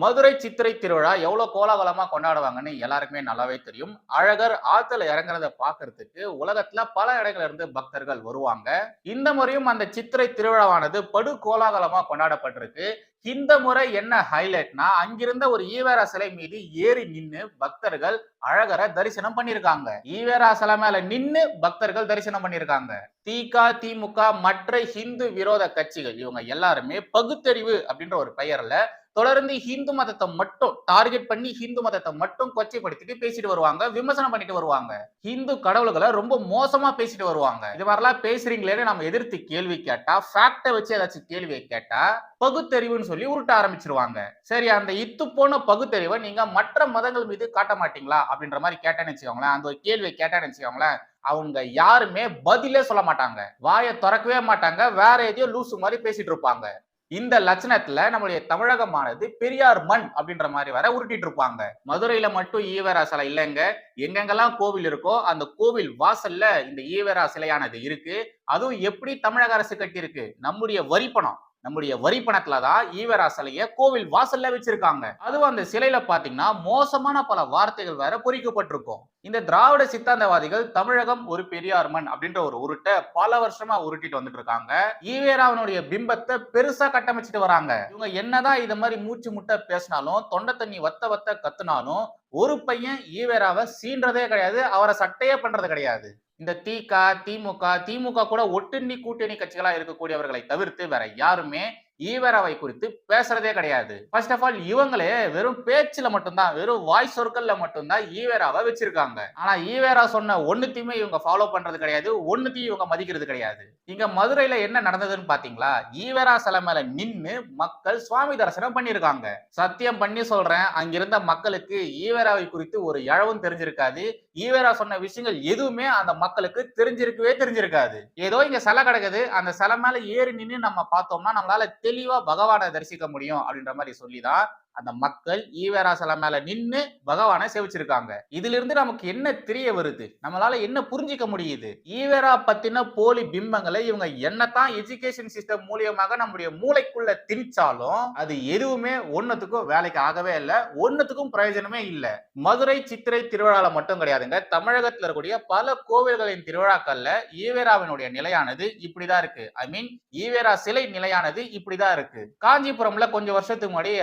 மதுரை சித்திரை திருவிழா எவ்வளோ கோலாகலமாக கொண்டாடுவாங்கன்னு எல்லாருக்குமே நல்லாவே தெரியும். அழகர் ஆத்துல இறங்குறத பார்க்கறதுக்கு உலகத்துல பல இடங்கள்ல இருந்து பக்தர்கள் வருவாங்க. இந்த முறையும் அந்த சித்திரை திருவிழாவானது படு கோலாகலமாக கொண்டாடப்பட்டிருக்கு. இந்த முறை என்ன ஹைலைட்னா அங்கிருந்த ஒரு ஈவேரா சிலை மீது ஏறி நின்று பக்தர்கள் அழகரை தரிசனம் பண்ணியிருக்காங்க. ஈவேரா சிலை மேல நின்று பக்தர்கள் தரிசனம் பண்ணியிருக்காங்க. திக திமுக மற்ற ஹிந்து விரோத கட்சிகள் இவங்க எல்லாருமே பகுத்தறிவு அப்படின்ற ஒரு பெயர்ல தொடர்ந்து ஹிந்து மதத்தை மட்டும் டார்கெட் பண்ணி ஹிந்து மதத்தை மட்டும் கொச்சைப்படுத்திட்டு பேசிட்டு வருவாங்க விமர்சனம் பண்ணிட்டு வருவாங்க. ஹிந்து கடவுள்களை ரொம்ப மோசமா பேசிட்டு வருவாங்க. இது மாதிரிலாம் பேசுறீங்களேன்னு நம்ம எதிர்த்து கேள்வி கேட்டா ஃபேக்டை வச்சு ஏதாச்சும் கேள்வியை கேட்டா பகுத்தறிவுன்னு சொல்லி உருட்ட ஆரம்பிச்சிருவாங்க. சரி அந்த இத்து போன பகுத்தறிவை நீங்க மற்ற மதங்கள் மீது காட்ட மாட்டீங்களா அப்படின்ற மாதிரி கேட்டேன்னு வச்சுக்கோங்களேன். அந்த ஒரு கேள்வியை கேட்டேன்னு வச்சுக்கோங்களேன். அவங்க யாருமே பதிலே சொல்ல மாட்டாங்க. வாயை திறக்கவே மாட்டாங்க. வேற எதையோ லூசு மாதிரி பேசிட்டு இருப்பாங்க. இந்த லட்சணத்துல நம்மளுடைய தமிழகமானது பெரியார் மண் அப்படின்ற மாதிரி வர உருட்டிட்டு இருப்பாங்க. மதுரையில மட்டும் ஈவேரா சிலை இல்லைங்க. எங்கெங்கெல்லாம் கோவில் இருக்கோ அந்த கோவில் வாசல்ல இந்த ஈவேரா சிலையானது இருக்கு. அதுவும் எப்படி தமிழக அரசு கட்டியிருக்கு? நம்முடைய வரிப்பணம். நம்முடைய வரி பணத்துல தான் ஈவரா சிலைய கோவில் வாசல்ல வச்சிருக்காங்க. அதுவும் அந்த சிலையில பாத்தீங்கன்னா மோசமான பல வார்த்தைகள் வேற பொறிக்கப்பட்டிருக்கும். இந்த திராவிட சித்தாந்தவாதிகள் தமிழகம் ஒரு பெரியார் மண் அப்படின்ற ஒரு உருட்டை பல வருஷமா உருட்டிட்டு வந்துட்டு இருக்காங்க. ஈவேராவனுடைய பிம்பத்தை பெருசா கட்டமைச்சிட்டு வராங்க. இவங்க என்னதான் இது மாதிரி மூச்சு முட்டை பேசினாலும் தொண்டை தண்ணி வத்த வத்த கத்துனாலும் ஒரு பையன் ஈவேராவை சீன்றதே கிடையாது அவரை சட்டையே பண்றது கிடையாது. இந்த திக திமுக திமுக கூட ஒட்டுண்ணி கூட்டணி கட்சிகளா இருக்கக்கூடியவர்களை தவிர்த்து வேற யாருமே ஈவரவை குறித்து பேசுறதே கிடையாது. ஃபர்ஸ்ட் ஆஃப் ஆல் இவங்களே வெறும் பேச்சுல மட்டும்தான் வெறும் வாய் சொற்கள்ல மட்டும்தான் ஈவேராவை வச்சிருக்காங்க. ஆனா ஈவேரா சொன்ன ஒண்ணுத்தையுமே இவங்க ஃபாலோ பண்றது கிடையாது ஒண்ணுத்தையும் இவங்க மதிக்கிறது கிடையாது. இங்க மதுரையில என்ன நடந்ததுன்னு பாத்தீங்களா? ஈவேரா சிலை மேல நின்னு மக்கள் சுவாமி தரிசனம் பண்ணிருக்காங்க. சத்தியம் பண்ணி சொல்றேன் அங்கிருந்த மக்களுக்கு ஈவேராவை குறித்து ஒரு இழவும் தெரிஞ்சிருக்காது. ஈவேரா சொன்ன விஷயங்கள் எதுவுமே அந்த மக்களுக்கு தெரிஞ்சிருக்கவே தெரிஞ்சிருக்காது. ஏதோ இங்க சிலை கிடக்குது அந்த சிலை மேல ஏறி நின்று நம்ம பார்த்தோம்னா நம்மளால தெளிவா பகவானை தரிசிக்க முடியும் அப்படின்ற மாதிரி சொல்லிதான் அந்த மக்கள் ஈவேரா சிலை மேல நின்னு பகவானை சேவிச்சிருக்காங்க. இதுல இருந்து நமக்கு என்ன தெரிய வருது? நம்மளால என்ன புரிஞ்சிக்க முடியுது? ஈவேரா பத்தின போலி பிம்பங்களை இவங்க என்னத்தான் எஜுகேஷன் சிஸ்டம் மூலியமாக நம்முடைய மூளைக்குள்ள திணிச்சாலும் அது எதுவுமே ஒன்னத்துக்கும் வேலைக்கு ஆகவே இல்லை ஒன்னத்துக்கும் பிரயோஜனமே இல்லை. மதுரை சித்திரை திருவிழால மட்டும் கிடையாதுங்க. தமிழகத்துல இருக்கக்கூடிய பல கோவில்களின் திருவிழாக்கள்ல ஈவேராவினுடைய நிலையானது இப்படிதான் இருக்கு. ஐ மீன் ஈவேரா சிலை நிலையானது இப்படிதான் இருக்கு. காஞ்சிபுரம்ல கொஞ்சம் வருஷத்துக்கு முன்னாடி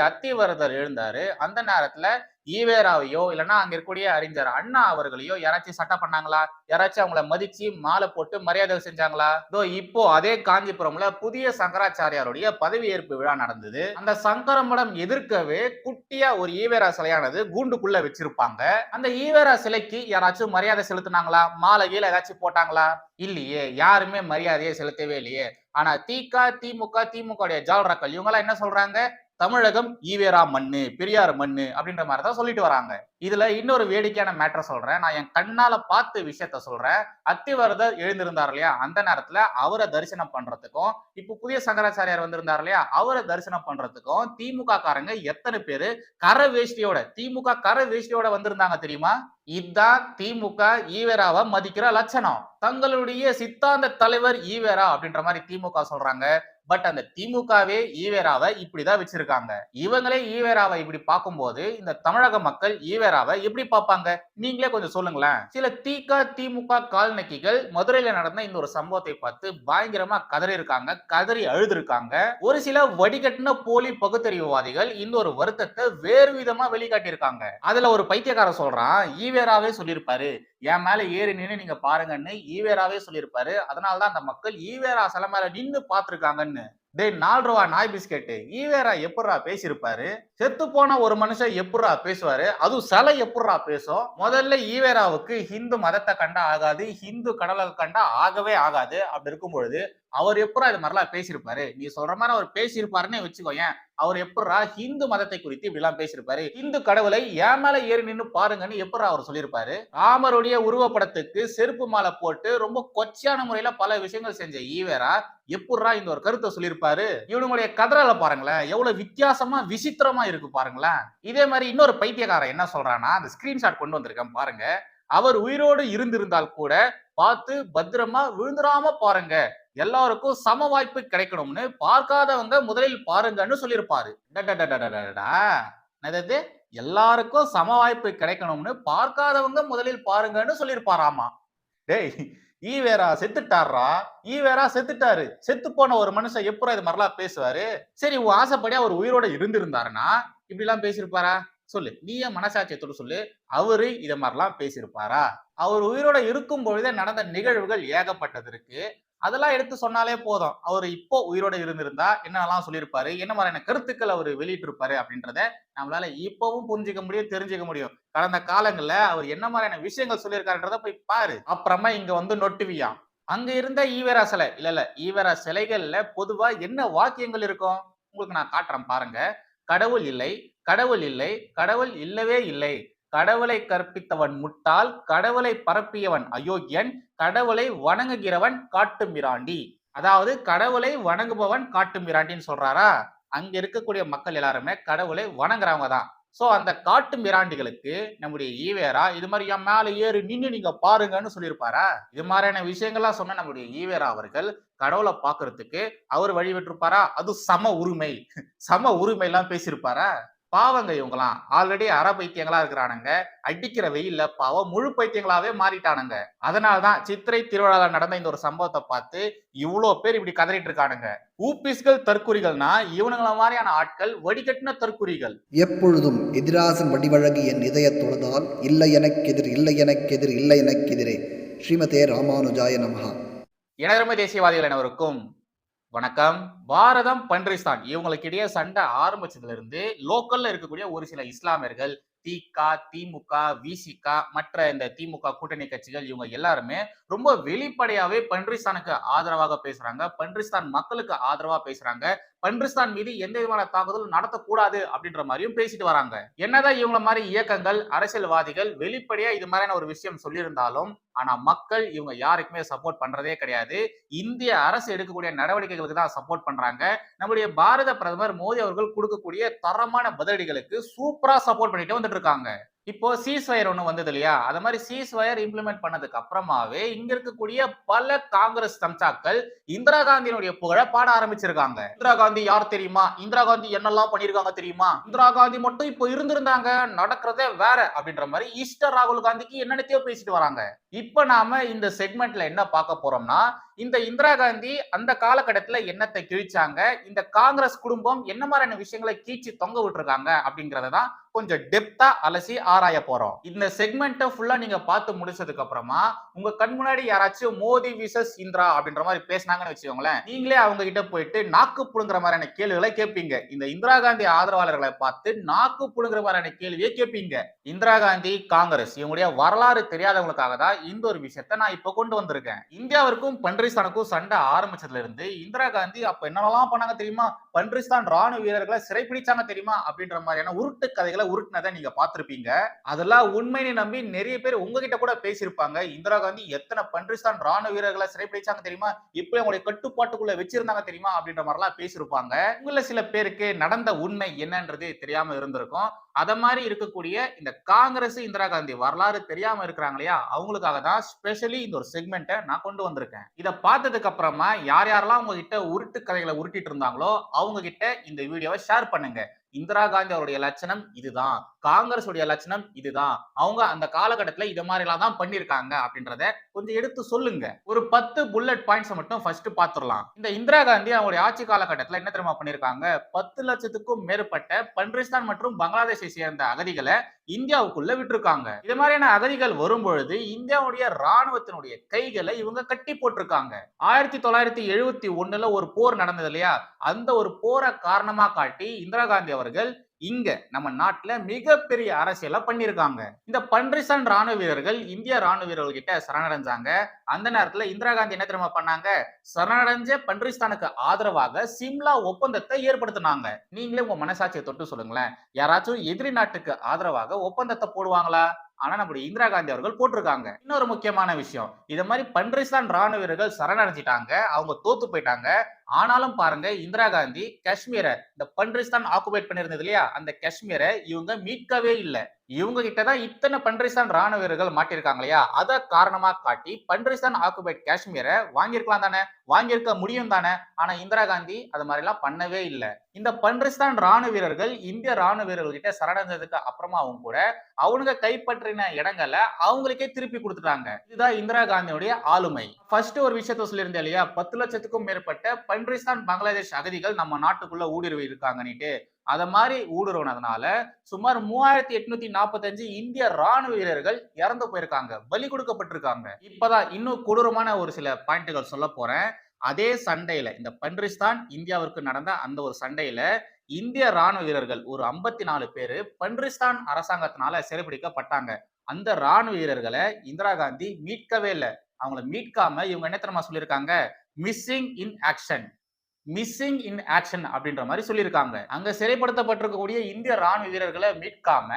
அத்திவரதர் எழுந்தாரு. அந்த நேரத்துல ஈவேராவையோ இல்லைன்னா அங்க இருக்கக்கூடிய அறிஞர் அண்ணா அவர்களையோ யாராச்சும் சட்டை பண்ணாங்களா? யாராச்சும் அவங்கள மதிச்சு மாலை போட்டு மரியாதை செஞ்சாங்களா? இதோ இப்போ அதே காஞ்சிபுரம்ல புதிய சங்கராச்சாரியாருடைய பதவியேற்பு விழா நடந்தது. அந்த சங்கரமடம் எதிர்க்கவே குட்டியா ஒரு ஈவேரா சிலையானது கூண்டுக்குள்ள வச்சிருப்பாங்க. அந்த ஈவேரா சிலைக்கு யாராச்சும் மரியாதை செலுத்தினாங்களா? மாலை கீழே ஏதாச்சும் போட்டாங்களா? இல்லையே யாருமே மரியாதையை செலுத்தவே இல்லையே. ஆனா திக திமுக திமுக ஜால்ராக்கள் இவங்க எல்லாம் என்ன சொல்றாங்க? தமிழகம் ஈவேரா மண்ணு பெரியார் மண்ணு அப்படின்ற மாதிரி தான் சொல்லிட்டு வராங்க. இதுல இன்னொரு வேடிக்கையான மேட்டர் சொல்றேன். நான் என் கண்ணால பார்த்த விஷயத்த சொல்றேன். அத்திவரதர் எழுந்திருந்தார் இல்லையா? அந்த நேரத்துல அவரை தரிசனம் பண்றதுக்கும் இப்ப புதிய சங்கராச்சாரியார் வந்திருந்தார் இல்லையா? அவரை தரிசனம் பண்றதுக்கும் திமுக காரங்க எத்தனை பேரு கர வேஷ்டியோட திமுக கர வேஷ்டியோட வந்திருந்தாங்க தெரியுமா? இதுதான் திமுக ஈவேராவை மதிக்கிற லட்சணம். தங்களுடைய சித்தாந்த தலைவர் ஈவேரா அப்படின்ற மாதிரி திமுக சொல்றாங்க. பட் அந்த திமுகவே ஈவேராவை இப்படிதான் வச்சிருக்காங்க. இவங்களே ஈவேராவை இப்படி பார்க்கும்போது இந்த தமிழக மக்கள் ஈவேராவை எப்படி பார்ப்பாங்க? நீங்களே கொஞ்சம் சொல்லுங்களேன். சில திக திமுக கால்நக்கிகள் மதுரையில நடந்த இந்த ஒரு சம்பவத்தை பார்த்து பயங்கரமா கதறி இருக்காங்க கதறி அழுதுருக்காங்க. ஒரு சில வடிகட்டின போலி பகுத்தறிவுவாதிகள் இந்த ஒரு வருத்தத்தை வேறு விதமா வெளிக்காட்டியிருக்காங்க. அதுல ஒரு பைத்தியக்காரன் சொல்றான் ஈவேராவே சொல்லியிருப்பாரு. என் மேல ஏறி நின்று நீங்க பாருங்கன்னு ஈவேராவே சொல்லியிருப்பாரு. அதனாலதான் அந்த மக்கள் ஈவேரா சில மேல நின்று பார்த்திருக்காங்கன்னு. டேய் நாலு ரூபா நாய் பிஸ்கெட்டு. ஈவேரா எப்பட்றா பேசியிருப்பாரு? செத்து போன ஒரு மனுஷன் எப்பட்றா பேசுவாரு? அதுவும் சிலை எப்பட்றா பேசும்? முதல்ல ஈவேராவுக்கு ஹிந்து மதத்தை கண்டா ஆகாது ஹிந்து கடலை கண்டா ஆகவே ஆகாது. அப்படி இருக்கும் பொழுது அவர் எப்படா இது மாதிரிலாம் பேசியிருப்பாரு? நீ சொல்ற மாதிரி அவர் பேசியிருப்பாருன்னு வச்சுக்கோயேன். அவர் எப்படா ஹிந்து மதத்தை குறித்து இப்படி எல்லாம் பேசியிருப்பாரு? இந்து கடவுளை ஏன் மேல ஏறி நின்று பாருங்கன்னு எப்படா அவர் சொல்லியிருப்பாரு? ராமருடைய உருவப்படத்துக்கு செருப்பு மாலை போட்டு ரொம்ப கொச்சையான முறையில பல விஷயங்கள் செஞ்ச ஈவேரா எப்படா இந்த ஒரு கருத்தை சொல்லியிருப்பாரு? இவனுடைய கதறால பாருங்களேன் எவ்வளவு வித்தியாசமா விசித்திரமா இருக்கு பாருங்களேன். இதே மாதிரி இன்னொரு பைத்தியக்காரன் என்ன சொல்றான்னா அந்த ஸ்கிரீன்ஷாட் கொண்டு வந்திருக்கேன் பாருங்க. அவர் உயிரோடு இருந்திருந்தால் கூட பார்த்து பத்திரமா விழுந்துடாம பாருங்க. எல்லாருக்கும் சம வாய்ப்பு கிடைக்கணும்னு பார்க்காதவங்க முதலில் பாருங்கன்னு சொல்லியிருப்பாரு. என்னது? எல்லாருக்கும் சம வாய்ப்பு கிடைக்கணும்னு பார்க்காதவங்க முதலில் பாருங்கன்னு சொல்லியிருப்பாராமா. டேய் ஈவேரா செத்துட்டாரா ஈவேரா செத்துட்டாரு. செத்து போன ஒரு மனுஷன் எப்பறம் இது மாதிரிலாம் பேசுவாரு? சரி உன் ஆசைப்படி அவர் உயிரோட இருந்திருந்தாருன்னா இப்படி எல்லாம் பேசியிருப்பாரா? சொல்லு. நீயே மனசாட்சியத்தோட சொல்லு? அவரு இத மாதிரிலாம் பேசியிருப்பாரா? அவர் உயிரோட இருக்கும் பொழுதே நடந்த நிகழ்வுகள் ஏகப்பட்டது இருக்கு. அதெல்லாம் எடுத்து சொன்னாலே போதும். அவர் இப்போ உயிரோட இருந்திருந்தா என்னெல்லாம் சொல்லியிருப்பாரு? என்ன மாதிரியான கருத்துக்கள் அவர் வெளியிட்டிருப்பாரு அப்படின்றத நம்மளால இப்பவும் புரிஞ்சுக்க முடியும் தெரிஞ்சுக்க முடியும். கடந்த காலங்களில் அவர் என்ன மாதிரியான விஷயங்கள் சொல்லியிருக்காருன்றத போய் பாரு. அப்புறமா இங்க வந்து நொட்டுவியா? அங்க இருந்த ஈவேரா சிலை. இல்ல இல்ல ஈவேரா சிலைகள்ல பொதுவா என்ன வாக்கியங்கள் இருக்கும்? உங்களுக்கு நான் காட்டுறேன் பாருங்க. கடவுள் இல்லை கடவுள் இல்லை கடவுள் இல்லவே இல்லை. கடவுளை கற்பித்தவன் முட்டாள் கடவுளை பரப்பியவன் அயோக்கியன் கடவுளை வணங்குகிறவன் காட்டு மிராண்டி. அதாவது கடவுளை வணங்குபவன் காட்டு மிராண்டின்னு சொல்றாரா? அங்க இருக்கக்கூடிய மக்கள் எல்லாருமே கடவுளை வணங்குறவங்க தான். சோ அந்த காட்டு மிராண்டிகளுக்கு நம்முடைய ஈவேரா இது மாதிரி என் மேல ஏறி நின்று நீங்க பாருங்கன்னு சொல்லியிருப்பாரா? இது மாதிரியான விஷயங்கள்லாம் சொன்ன நம்முடைய ஈவேரா அவர்கள் கடவுளை பாக்குறதுக்கு அவர் வழிபட்டிருப்பாரா? அது சம உரிமை. சம உரிமை எல்லாம் பேசியிருப்பாரா? பாவங்க இவங்கலாம் ஆல்ரெடி அற பைத்தியங்களா இருக்கிறானுங்க. அடிக்கிற வெயில்ல பாவம் முழு பைத்தியங்களாவே மாறிட்டானுங்க. அதனாலதான் சித்திரை திருவிழாவில் நடந்த இந்த ஒரு சம்பவத்தை பார்த்து இவ்வளோ பேர் இப்படி கதறிட்டு இருக்கானுங்க. ஊபிஸ்கள் தற்குறிகள்னா இவனுங்கள மாதிரியான ஆட்கள் வடிகட்டின தற்குறிகள். எப்பொழுதும் எதிராசன் வடிவழகு என் இதயத் தொழுதால் இல்லை எனக்கெதிர் இல்லை எனக்கெதிர் இல்லை எனக்கெதிரே ஸ்ரீமதே ராமானுஜாய நமஹா. இனதர்ம தேசியவாதிகள் அனைவருக்கும் வணக்கம். பாரதம் பன்றிஸ்தான். இவங்களுக்கிடையே சண்டை ஆரம்பிச்சதுல இருந்து லோக்கல்ல இருக்கக்கூடிய ஒரு சில இஸ்லாமியர்கள் திக திமுக விசிக மற்ற இந்த திமுக கூட்டணி கட்சிகள் இவங்க எல்லாருமே ரொம்ப வெளிப்படையாவே பன்றிஸ்தானுக்கு ஆதரவாக பேசுறாங்க. பன்றிஸ்தான் மக்களுக்கு ஆதரவா பேசுறாங்க. பன்றிஸ்தான் மீது எந்த விதமான தாக்குதலும் நடத்தக்கூடாது அப்படின்ற மாதிரியும் பேசிட்டு வராங்க. என்னதான் இவங்கள மாதிரி இயக்கங்கள் அரசியல்வாதிகள் வெளிப்படையா இது மாதிரியான ஒரு விஷயம் சொல்லியிருந்தாலும் ஆனா மக்கள் இவங்க யாருக்குமே சப்போர்ட் பண்றதே கிடையாது. இந்திய அரசு எடுக்கக்கூடிய நடவடிக்கைகளுக்கு தான் சப்போர்ட் பண்றாங்க. நம்முடைய பாரத பிரதமர் மோடி அவர்கள் கொடுக்கக்கூடிய தரமான பதிலடிகளுக்கு சூப்பரா சப்போர்ட் பண்ணிட்டு வந்துட்டு இருக்காங்க. இப்போ சீஸ்வயர் ஒன்று வந்தது இல்லையா? அது மாதிரி சீஸ்வயர் இம்ப்ளிமெண்ட் பண்ணதுக்கு அப்புறமாவே இங்க இருக்கக்கூடிய பல காங்கிரஸ் தம்சாக்கள் இந்திரா காந்தியினுடைய புகழ பாட ஆரம்பிச்சிருக்காங்க. இந்திரா காந்தி யார் தெரியுமா? இந்திரா காந்தி என்னெல்லாம் பண்ணிருக்காங்க தெரியுமா? இந்திரா காந்தி மட்டும் இப்போ இருந்திருந்தாங்க நடக்கிறதே வேற அப்படின்ற மாதிரி ஈஸ்டர் ராகுல் காந்திக்கு என்னென்னத்தையோ பேசிட்டு வராங்க. இப்ப நாம இந்த செக்மெண்ட்ல என்ன பார்க்க போறோம்னா இந்த இந்திரா காந்தி அந்த காலகட்டத்துல என்னத்தை கிழிச்சாங்க? இந்த காங்கிரஸ் குடும்பம் என்ன மாதிரியான விஷயங்களை கீழ்ச்சி தொங்க விட்டுருக்காங்க அப்படிங்கறத தான் கொஞ்சம் டெப்தா அலசி ஆராய போறோம். இந்த செக்மெண்ட்டை ஃபுல்லா நீங்க பார்த்து முடிச்சதுக்கு அப்புறமா உங்க கண் முன்னாடி யாராச்சும் மோடி விசஸ் இந்திரா அப்படின்ற மாதிரி பேசினாங்கன்னு வச்சுக்கோங்களேன் நீங்களே அவங்க கிட்ட போயிட்டு நாக்கு புடுங்குற மாதிரியான கேள்விகளை கேட்பீங்க. இந்த இந்திரா காந்தி ஆதரவாளர்களை பார்த்து நாக்கு புடுங்குற மாதிரியான கேள்வியை கேட்பீங்க. இந்திரா காந்தி காங்கிரஸ் இவங்களுடைய வரலாறு தெரியாதவங்களுக்காக தான் இந்த ஒரு விஷயத்த நான் இப்ப கொண்டு வந்திருக்கேன். இந்தியாவிற்கும் பன்றிஸ்தானுக்கும் சண்டை ஆரம்பிச்சதுல இருந்து இந்திரா காந்தி அப்ப என்னெல்லாம் பண்ணாங்க தெரியுமா? பன்றிஸ்தான் ராணுவ வீரர்களை சிறைப்பிடிச்சாங்க தெரியுமா? அப்படின்ற மாதிரியான உருட்டு கதைகளை உருட்டுனதை நீங்க பார்த்திருப்பீங்க. அதெல்லாம் உண்மையினை நம்பி நிறைய பேர் உங்ககிட்ட கூட பேசியிருப்பாங்க. இந்திரா காந்தி எத்தனை பன்றிஸ்தான் ராணுவ வீரர்களை சிறைப்பிடிச்சாங்க தெரியுமா? இப்ப அவங்களுடைய கட்டுப்பாட்டுக்குள்ள வச்சிருந்தாங்க தெரியுமா? அப்படின்ற மாதிரிலாம் பேசியிருப்பாங்க. உங்கள சில பேருக்கு நடந்த உண்மை என்னன்றது தெரியாம இருந்திருக்கும். அத மாதிரி இருக்கக்கூடிய இந்த காங்கிரஸ் இந்திரா காந்தி வரலாறு தெரியாம இருக்கிறாங்க இல்லையா? அவங்களுக்காக தான் ஸ்பெஷலி இந்த ஒரு செக்மெண்ட்டை நான் கொண்டு வந்திருக்கேன். இதை பார்த்ததுக்கு அப்புறமா யார் யாரெல்லாம் உங்ககிட்ட உருட்டு கதைகளை உருட்டிட்டு இருந்தாங்களோ அவங்க கிட்ட இந்த வீடியோவை ஷேர் பண்ணுங்க. இந்திரா காந்தி அவருடைய லட்சணம் இதுதான். காங்கிரஸ் உடைய லட்சணம் இதுதான். அவங்க அந்த காலகட்டத்துல இது மாதிரி எல்லாம் தான் பண்ணிருக்காங்க அப்படின்றத கொஞ்சம் எடுத்து சொல்லுங்க. ஒரு பத்து புல்லட் பாயிண்ட்ஸ் மட்டும் ஃபர்ஸ்ட் பாத்துரலாம். இந்த இந்திரா காந்தி அவருடைய ஆட்சி காலகட்டத்தில் என்ன தெரியுமா பண்ணிருக்காங்க? பத்து லட்சத்துக்கும் மேற்பட்ட பன்றிஸ்தான் மற்றும் பங்களாதேஷை சேர்ந்த அகதிகளை இந்தியாவுக்குள்ள விட்டுருக்காங்க. இது மாதிரியான அகதிகள் வரும் பொழுது இந்தியாவுடைய ராணுவத்தினுடைய கைகளை இவங்க கட்டி போட்டிருக்காங்க. ஆயிரத்தி தொள்ளாயிரத்தி எழுபத்தி ஒண்ணுல ஒரு போர் நடந்தது இல்லையா? அந்த ஒரு போரை காரணமா காட்டி இந்திரா காந்தி அவர்கள் இங்க நம்ம நாட்டுல மிகப்பெரிய அரசியலை பண்ணிருக்காங்க இந்த பன்றிசன் ராணுவ வீரர்கள் இந்திய ராணுவ வீரர்கள் கிட்ட சரணடைஞ்சாங்க. அந்த நேரத்துல இந்திரா காந்தி என்ன தெரியுமா பண்ணாங்க? சரணடைஞ்ச பன்றிஸ்தானுக்கு ஆதரவாக சிம்லா ஒப்பந்தத்தை ஏற்படுத்தினாங்க. நீங்களே உங்க மனசாட்சியை தொட்டு சொல்லுங்களேன். யாராச்சும் எதிரி நாட்டுக்கு ஆதரவாக ஒப்பந்தத்தை போடுவாங்களா? ஆனா நம்முடைய இந்திரா காந்தி அவர்கள் போட்டிருக்காங்க. இன்னொரு முக்கியமான விஷயம். இதை மாதிரி பன்றிஸ்தான் ராணுவ வீரர்கள் சரணடைஞ்சிட்டாங்க. அவங்க தோத்து போயிட்டாங்க. ஆனாலும் பாருங்க இந்திரா காந்தி காஷ்மீரை இந்த பன்றிஸ்தான் ஆக்குபைட் பண்ணிருந்தது இல்லையா? அந்த காஷ்மீரை இவங்க மீட்கவே இல்லை. இவங்க கிட்ட தான் இத்தனை பன்றிஸ்தான் ராணுவ வீரர்கள் மாட்டிருக்காங்க இல்லையா? அதை காரணமா காட்டி பன்றிஸ்தான் ஆக்குபைட் காஷ்மீரை வாங்கியிருக்கலாம் தானே? வாங்கியிருக்க முடியும் தானே? ஆனா இந்திரா காந்தி அது மாதிரி எல்லாம் பண்ணவே இல்லை. இந்த பன்றிஸ்தான் ராணுவ வீரர்கள் இந்திய ராணுவ வீரர்கள் கிட்ட சரணடைஞ்சதுக்கு அப்புறமாவும் கூட அவனுங்க கைப்பற்றின இடங்களை அவங்களுக்கே திருப்பி கொடுத்துட்டாங்க. இதுதான் இந்திரா காந்தியுடைய ஆளுமை. ஃபர்ஸ்ட் ஒரு விஷயத்த சொல்லியிருந்தேன் இல்லையா? பத்து லட்சத்துக்கும் மேற்பட்ட பன்றிஸ்தான் பங்களாதேஷ் அகதிகள் நம்ம நாட்டுக்குள்ள ஊடுருவி இருக்காங்கன்னுட்டு அத மாதிரி ஊடுருவனதுனால சுமார் மூவாயிரத்தி எட்நூத்தி நாற்பத்தஞ்சு இந்திய ராணுவ வீரர்கள் இறந்து போயிருக்காங்க பலி கொடுக்கப்பட்டிருக்காங்க. இப்பதான் இன்னும் கொடூரமான ஒரு சில பாயிண்ட்டுகள் சொல்ல போறேன். அதே சண்டையில இந்த பன்றிஸ்தான் இந்தியாவிற்கு நடந்த அந்த ஒரு சண்டையில இந்திய ராணுவ வீரர்கள் ஒரு ஐம்பத்தி நாலு பேரு பன்றிஸ்தான் அரசாங்கத்தினால சிறைபிடிக்கப்பட்டாங்க. அந்த ராணுவ வீரர்களை இந்திரா காந்தி மீட்கவே இல்லை. அவங்கள மீட்காம இவங்க என்ன தெரியுமா சொல்லியிருக்காங்க? Missing in action missing in action அப்படின்ற மாதிரி சொல்லியிருக்காங்க. அங்க சிறைப்படுத்தப்பட்டிருக்கக்கூடிய இந்திய ராணுவ வீரர்களை மீட்காம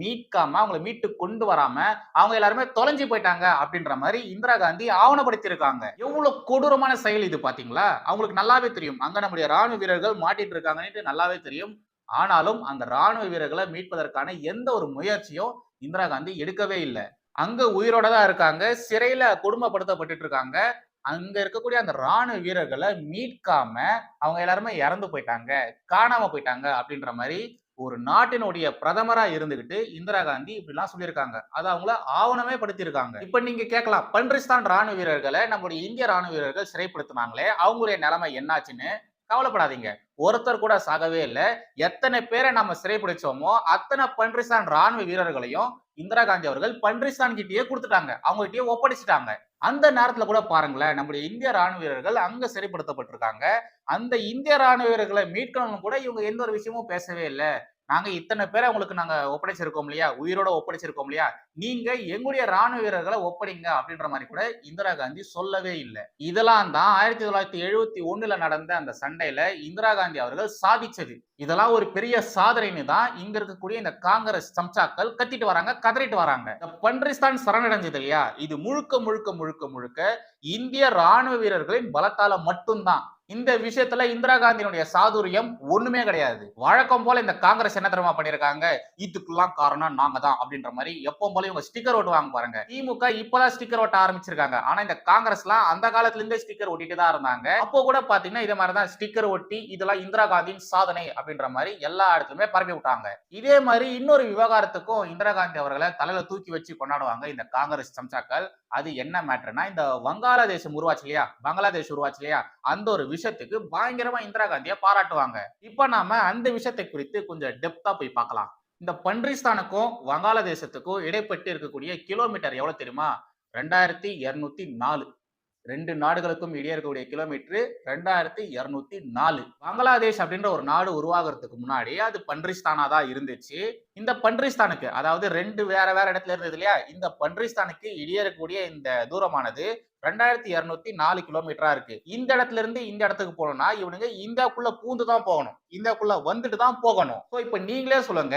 மீட்காம அவங்களை மீட்டு கொண்டு வராம அவங்க எல்லாருமே தொலைஞ்சு போயிட்டாங்க அப்படின்ற மாதிரி இந்திரா காந்தி ஆவணப்படுத்தியிருக்காங்க. எவ்வளவு கொடூரமான செயல் இது பாத்தீங்களா? அவங்களுக்கு நல்லாவே தெரியும். அங்க நம்முடைய ராணுவ வீரர்கள் மாட்டிட்டு இருக்காங்கன்னு நல்லாவே தெரியும். ஆனாலும் அந்த ராணுவ வீரர்களை மீட்பதற்கான எந்த ஒரு முயற்சியும் இந்திரா காந்தி எடுக்கவே இல்லை. அங்க உயிரோட தான் இருக்காங்க. சிறையில கொடுமைப்படுத்தப்பட்டுட்டு இருக்காங்க. அங்க இருக்கக்கூடிய அந்த ராணுவ வீரர்களை மீட்காம அவங்க எல்லாருமே இறந்து போயிட்டாங்க காணாம போயிட்டாங்க அப்படின்ற மாதிரி ஒரு நாட்டினுடைய பிரதமரா இருந்துகிட்டு இந்திரா காந்தி இப்படிலாம் சொல்லியிருக்காங்க. அதை அவங்கள ஆவணமே படுத்தியிருக்காங்க. இப்ப நீங்க கேட்கலாம் பன்றிஸ்தான் ராணுவ வீரர்களை நம்முடைய இந்திய ராணுவ வீரர்கள் சிறைப்படுத்தினாங்களே அவங்களுடைய நிலைமை என்னாச்சுன்னு கவலைப்படாதீங்க. ஒருத்தர் கூட சாகவே இல்லை. எத்தனை பேரை நம்ம சிறைப்பிடிச்சோமோ அத்தனை பன்றிஸ்தான் ராணுவ வீரர்களையும் இந்திரா காந்தி அவர்கள் பன்றிஸ்தான் கிட்டேயே கொடுத்துட்டாங்க. அவங்க கிட்டயே ஒப்படைச்சிட்டாங்க. அந்த நேரத்துல கூட பாருங்களேன் நம்முடைய இந்திய ராணுவ வீரர்கள் அங்க சிறைப்படுத்தப்பட்டிருக்காங்க அந்த இந்திய ராணுவ வீரர்களை மீட்கணும்னு கூட இவங்க எந்த ஒரு விஷயமும் பேசவே இல்லை. நாங்க இத்தனை பேரை உங்களுக்கு நாங்க ஒப்படைச்சிருக்கோம் இல்லையா? உயிரோட ஒப்படைச்சிருக்கோம் இல்லையா? நீங்க எங்களுடைய ராணுவ வீரர்களை ஒப்படைங்க அப்படின்ற மாதிரி கூட இந்திரா காந்தி சொல்லவே இல்லை. இதெல்லாம் தான் ஆயிரத்தி தொள்ளாயிரத்தி எழுபத்தி ஒண்ணுல நடந்த அந்த சண்டையில இந்திரா காந்தி அவர்கள் சாதிச்சது. இதெல்லாம் ஒரு பெரிய சாதனைன்னு தான் இங்க இருக்கக்கூடிய இந்த காங்கிரஸ் சம்சாக்கள் கத்திட்டு வராங்க கதறிட்டு வராங்க. இந்த பன்றிஸ்தான் சரணடைஞ்சது இல்லையா? இது முழுக்க முழுக்க முழுக்க முழுக்க இந்திய ராணுவ வீரர்களின் பலத்தால மட்டும்தான். இந்த விஷயத்துல இந்திரா காந்தியினுடைய சாதுரியம் ஒண்ணுமே கிடையாது. வழக்கம் போல இந்த காங்கிரஸ் என்ன தெரியுமா பண்ணிருக்காங்க? இதுக்குலாம் காரணம் நாங்க தான் அப்படின்ற மாதிரி எப்பவும் போல இவங்க ஸ்டிக்கர் ஓட்டுவாங்க பாருங்க. திமுக இப்பதான் ஸ்டிக்கர் ஓட்ட ஆரம்பிச்சிருக்காங்க. ஆனா இந்த காங்கிரஸ்லாம் அந்த காலத்துல இருந்தே ஸ்டிக்கர் ஒட்டிட்டு தான் இருந்தாங்க. அப்போ கூட பாத்தீங்கன்னா இதே மாதிரிதான் ஸ்டிக்கர் ஒட்டி இதெல்லாம் இந்திரா காந்தியின் சாதனை அப்படின்ற மாதிரி எல்லா இடத்துலயுமே பரப்பி விட்டாங்க. இதே மாதிரி இன்னொரு விவகாரத்துக்கும் இந்திரா காந்தி அவர்களை தலையில தூக்கி வச்சு கொண்டாடுவாங்க இந்த காங்கிரஸ் சம்சாக்கள். அது என்ன மேட்டர்னா இந்த வங்காளதேசம் உருவாச்சு இல்லையா? பங்களாதேஷ் உருவாச்சு இல்லையா? அந்த ஒரு விஷயத்துக்கு பயங்கரமா இந்திரா காந்தியை பாராட்டுவாங்க. இப்ப நாம அந்த விஷயத்தை குறித்து கொஞ்சம் டெப்தா போய் பார்க்கலாம். இந்த பன்றிஸ்தானுக்கும் வங்காளதேசத்துக்கும் இடைப்பட்டு இருக்கக்கூடிய கிலோமீட்டர் எவ்வளவு தெரியுமா? ரெண்டாயிரத்தி இருநூத்தி நாலு. ரெண்டு நாடுகளுக்கும் இடையே இருக்கக்கூடிய கிலோமீட்டர் ரெண்டாயிரத்தி இருநூத்தி நாலு. பங்களாதேஷ் அப்படின்ற ஒரு நாடு உருவாகிறதுக்கு முன்னாடி அது பன்றிஸ்தானா தான் இருந்துச்சு. இந்த பன்றிஸ்தானுக்கு அதாவது ரெண்டு வேற வேற இடத்துல இருந்தது இல்லையா? இந்த பன்றிஸ்தானுக்கு இடையே இருக்கக்கூடிய இந்த தூரமானது ரெண்டாயிரத்தி இருநூத்தி நாலு கிலோமீட்டரா இருக்கு. இந்த இடத்துல இருந்து இந்த இடத்துக்கு போகணும்னா இவனுங்க இந்தியாக்குள்ள பூந்து தான் போகணும். இந்தியாக்குள்ள வந்துட்டு தான் போகணும். ஸோ இப்போ நீங்களே சொல்லுங்க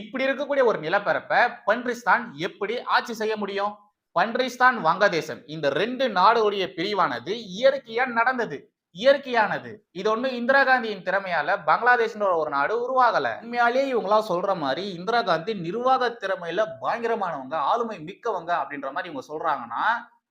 இப்படி இருக்கக்கூடிய ஒரு நிலப்பரப்பை பன்றிஸ்தான் எப்படி ஆட்சி செய்ய முடியும்? பன்றிஸ்தான் வங்கதேசம். இந்த ரெண்டு நாடுகளுடைய பிரிவானது இயற்கையா நடந்தது. இயற்கையானது. இது ஒண்ணு இந்திரா காந்தியின் திறமையால பங்களாதேஷ்ன்ற ஒரு நாடு உருவாகல. உண்மையாலேயே இவங்களாம் சொல்ற மாதிரி இந்திரா காந்தி நிர்வாக திறமையில பயங்கரமானவங்க ஆளுமை மிக்கவங்க அப்படின்ற மாதிரி இவங்க சொல்றாங்கன்னா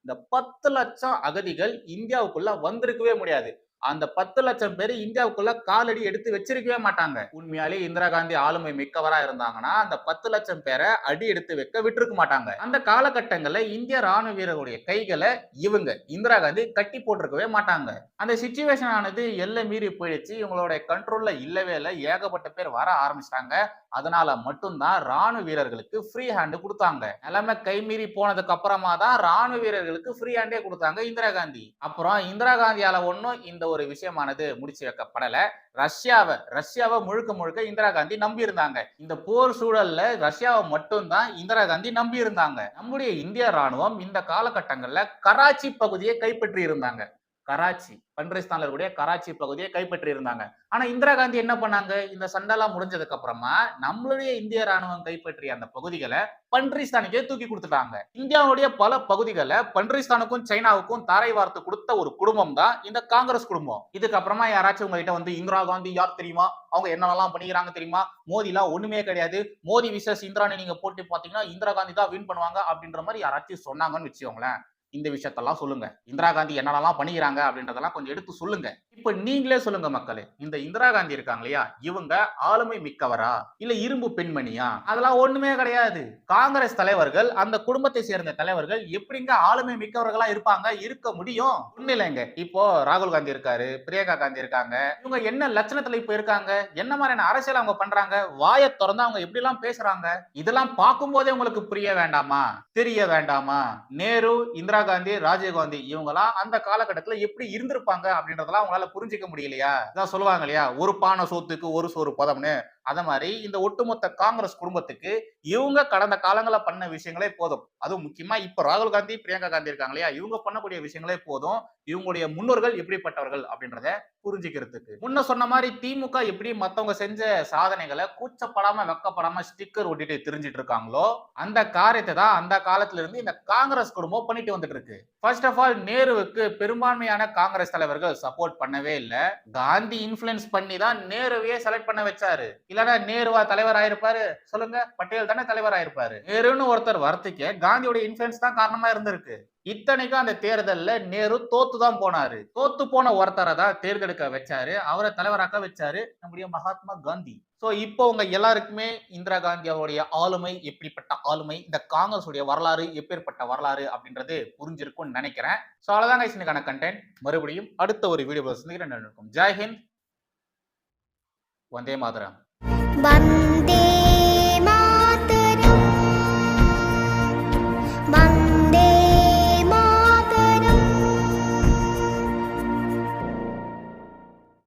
இந்த பத்து லட்சம் அகதிகள் இந்தியாவுக்குள்ள வந்திருக்கவே முடியாது. அந்த பத்து லட்சம் பேர் இந்தியாவுக்குள்ள காலடி எடுத்து வச்சிருக்கவே மாட்டாங்க. உண்மையாலே இந்திரா காந்தி ஆளுமை மிக்கவரா இருந்தாங்கன்னா அந்த பத்து லட்சம் பேரை அடி எடுத்து வைக்க விட்டுருக்க மாட்டாங்க. அந்த காலகட்டங்கள்ல இந்திய ராணுவ வீரர்களுடைய கைகளை இவங்க இந்திரா காந்தி கட்டி போட்டிருக்கவே மாட்டாங்க. அந்த சுச்சுவேஷன் ஆனது எல்லை மீறி போயிடுச்சு. இவங்களோட கண்ட்ரோல்ல இல்லவே இல்லை. ஏகப்பட்ட பேர் வர ஆரம்பிச்சிட்டாங்க. அதனால மட்டும்தான் ராணுவ வீரர்களுக்கு ஃப்ரீ ஹேண்டு கொடுத்தாங்க. நிலைமை கைமீறி போனதுக்கு அப்புறமா தான் ராணுவ வீரர்களுக்கு ஃப்ரீ ஹேண்டே கொடுத்தாங்க இந்திரா காந்தி. அப்புறம் இந்திரா காந்தியால ஒன்றும் இந்த ஒரு விஷயமானது முடிச்சு வைக்கப்படல. ரஷ்யாவை ரஷ்யாவை முழுக்க முழுக்க இந்திரா காந்தி நம்பி இருந்தாங்க இந்த போர் சூழல்ல ரஷ்யாவை மட்டும்தான் இந்திரா காந்தி நம்பி இருந்தாங்க நம்முடைய இந்திய ராணுவம் இந்த காலகட்டங்கள்ல கராச்சி பகுதியை கைப்பற்றி இருந்தாங்க கராச்சி பன்ரிஸ்தான்ல இருக்கக்கூடிய கராச்சி பகுதியை கைப்பற்றி இருந்தாங்க ஆனா இந்திரா காந்தி என்ன பண்ணாங்க? இந்த சண்டெல்லாம் முடிஞ்சதுக்கு அப்புறமா நம்மளுடைய இந்திய ராணுவம் கைப்பற்றிய அந்த பகுதிகளை பன்ரிஸ்தானுக்கே தூக்கி கொடுத்துட்டாங்க. இந்தியாவுடைய பல பகுதிகளை பன்ரிஸ்தானுக்கும் சைனாவுக்கும் தாரை வார்த்து கொடுத்த ஒரு குடும்பம் தான் இந்த காங்கிரஸ் குடும்பம். இதுக்கப்புறமா யாராச்சும் உங்ககிட்ட வந்து இந்திரா காந்தி யார் தெரியுமா? அவங்க என்னெல்லாம் பண்ணிக்கிறாங்க தெரியுமா? மோதிலாம் எல்லாம் ஒண்ணுமே கிடையாது. மோதி விசஸ் இந்திராணி நீங்க போட்டு பாத்தீங்கன்னா இந்திரா காந்தி தான் வின் பண்ணுவாங்க அப்படின்ற மாதிரி யாராச்சும் சொன்னாங்கன்னு வச்சுக்கோங்களேன். இந்த விஷயத்தெல்லாம் சொல்லுங்க. இந்திரா காந்தி என்னென்னலாம் பண்ணிக்கிறாங்க அப்படின்றதெல்லாம் கொஞ்சம் எடுத்து சொல்லுங்க. இப்ப நீங்களே சொல்லுங்க மக்களே இந்த இந்திரா காந்தி இருக்காங்க இல்லையா? இவங்க ஆளுமை மிக்கவரா? இல்ல இரும்பு பெண்மணியா? அதெல்லாம் ஒண்ணுமே கிடையாது. காங்கிரஸ் தலைவர்கள் அந்த குடும்பத்தை சேர்ந்த தலைவர்கள் எப்படிங்க ஆளுமை மிக்கவர்களா இருப்பாங்க இருக்க முடியும்? ஒண்ணு இல்லைங்க. இப்போ ராகுல் காந்தி இருக்காரு பிரியங்கா காந்தி இருக்காங்க. இவங்க என்ன லட்சணத்துல இப்ப இருக்காங்க? என்ன மாதிரியான அரசியல் அவங்க பண்றாங்க? வாயை திறந்து அவங்க எப்படி எல்லாம் பேசுறாங்க? இதெல்லாம் பார்க்கும்போதே உங்களுக்கு புரிய வேண்டாமா? தெரிய வேண்டாமா? நேரு இந்திரா காந்தி ராஜீவ் காந்தி இவங்கெல்லாம் அந்த காலகட்டத்தில் எப்படி இருந்திருப்பாங்க அப்படின்றதெல்லாம் அவங்களால புரிஞ்சுக்க முடியலையா? இதான் சொல்லுவாங்க இல்லையா? ஒரு பானை சோத்துக்கு ஒரு சோறு பதம்னு. அத மாதிரி இந்த ஒட்டுமொத்த காங்கிரஸ் குடும்பத்துக்கு இவங்க கடந்த காலங்களில் பண்ண விஷயங்களே போதும். அதுவும் முக்கியமா இப்ப ராகுல் காந்தி பிரியங்கா காந்தி இருக்காங்க இல்லையா? இவங்க பண்ணக்கூடிய விஷயங்களே போதும். இவங்களுடைய முன்னோர்கள் எப்படிப்பட்டவர்கள் அப்படின்றத புரிஞ்சுக்கிறதுக்கு. முன்ன சொன்ன மாதிரி திமுக எப்படி மத்தவங்க செஞ்ச சாதனைகளை கூச்சப்படாம வெக்கப்படாம ஸ்டிக்கர் ஒட்டிட்டு தெரிஞ்சிட்டு இருக்காங்களோ அந்த காரியத்தை தான் அந்த காலத்துல இருந்து இந்த காங்கிரஸ் குடும்பம் பண்ணிட்டு வந்துட்டு இருக்கு ஃபர்ஸ்ட் ஆஃப் ஆல் நேருவுக்கு பெரும்பான்மையான காங்கிரஸ் தலைவர்கள் சப்போர்ட் பண்ணவே இல்லை. காந்தி இன்ஃபுளுன்ஸ் பண்ணி தான் நேருவையே செலக்ட் பண்ண வச்சாரு. இல்லைன்னா நேருவா தலைவர் ஆயிருப்பாரு சொல்லுங்க. பட்டேல் தானே தலைவர் ஆயிருப்பாரு நேருன்னு ஒருத்தர் வரத்துக்கே காந்தியோட இன்ஃபுளுன்ஸ் தான் காரணமா இருந்திருக்கு. இத்தனைக்கும் அந்த தேர்தல்ல நேரு தோத்து தான் போனாரு. தோத்து போன ஒருத்தரை தான் தேர்ந்தெடுக்க வச்சாரு. அவரை தலைவராக்க வச்சாரு நம்முடைய மகாத்மா காந்தி. சோ இப்போ உங்க எல்லாருக்குமே இந்திரா காந்தி அவருடைய ஆளுமை எப்படிப்பட்ட ஆளுமை இந்த காங்கிரஸ் உடைய வரலாறு எப்பேற்பட்ட வரலாறு அப்படின்றது புரிஞ்சிருக்கும்னு நினைக்கிறேன். சோ அவ்வளவுதான் guys இன்னைக்கான கண்டென்ட் மறுபடியும் அடுத்த ஒரு வீடியோ சந்திக்கிறேன். ஜெய்ஹிந்த் வந்தே மாதரம். வந்தே